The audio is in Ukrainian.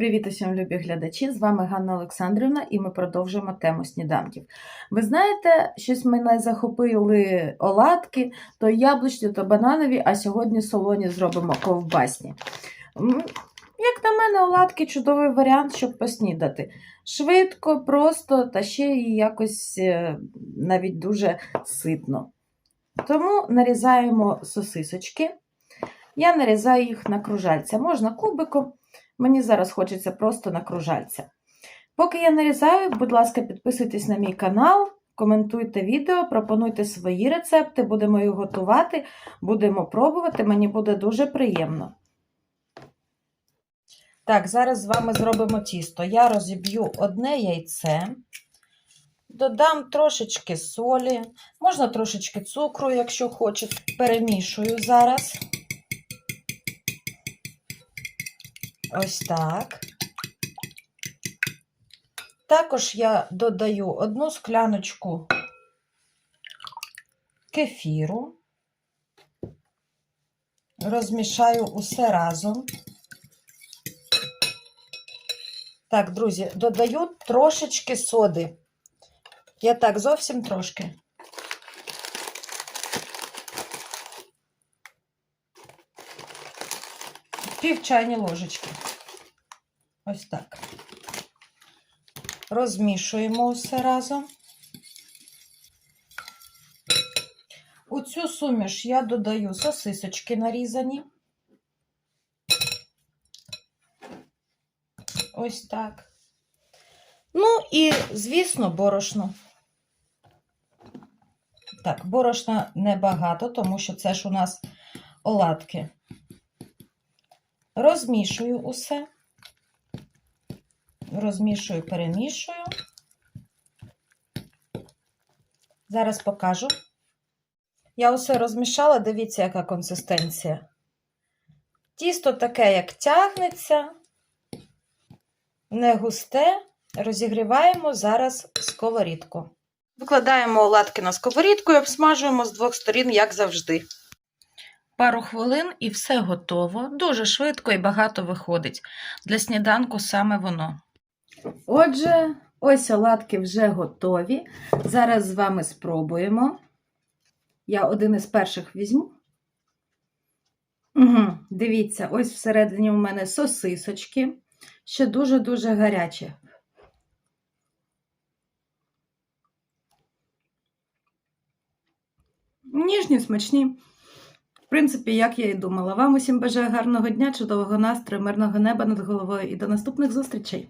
Привіт усім любі глядачі! З вами Ганна Олександрівна і ми продовжуємо тему сніданків. Ви знаєте, щось мене захопили оладки, то яблучні, то бананові, а сьогодні солоні зробимо ковбасні. Як на мене, оладки чудовий варіант, щоб поснідати. Швидко, просто та ще і якось е, навіть дуже ситно. Тому нарізаємо сосисочки. Я нарізаю їх на кружальця. Можна кубиком. Мені зараз хочеться просто на кружальця. Поки я нарізаю, будь ласка, підписуйтесь на мій канал, коментуйте відео, пропонуйте свої рецепти, будемо їх готувати, будемо пробувати, мені буде дуже приємно. Так, зараз з вами зробимо тісто. Я розіб'ю одне яйце, додам трошечки солі, можна трошечки цукру, якщо хочете, перемішую зараз. Ось так. Також я додаю одну скляночку кефіру, розмішаю усе разом. Так, друзі, додаю трошечки соди. Я так зовсім трошки. Пів чайні ложечки. Ось так. Розмішуємо усе разом. У цю суміш я додаю сосисочки нарізані. Ось так. Ну і, звісно, борошно. Так, борошна небагато, тому що це ж у нас оладки. Розмішую усе. Розмішую, перемішую. Зараз покажу. Я усе розмішала, дивіться, яка консистенція. Тісто таке, як тягнеться, не густе. Розігріваємо зараз сковорідку. Викладаємо оладки на сковорідку і обсмажуємо з двох сторін, як завжди. Пару хвилин і все готово. Дуже швидко і багато виходить. Для сніданку саме воно. Отже, ось оладки вже готові. Зараз з вами спробуємо. Я один із перших візьму. Угу, Дивіться, ось всередині у мене сосисочки. Ще дуже-дуже гарячі. Ніжні, смачні. Принципі, як я і думала. Вам усім бажаю гарного дня, чудового настрою, мирного неба над головою і до наступних зустрічей!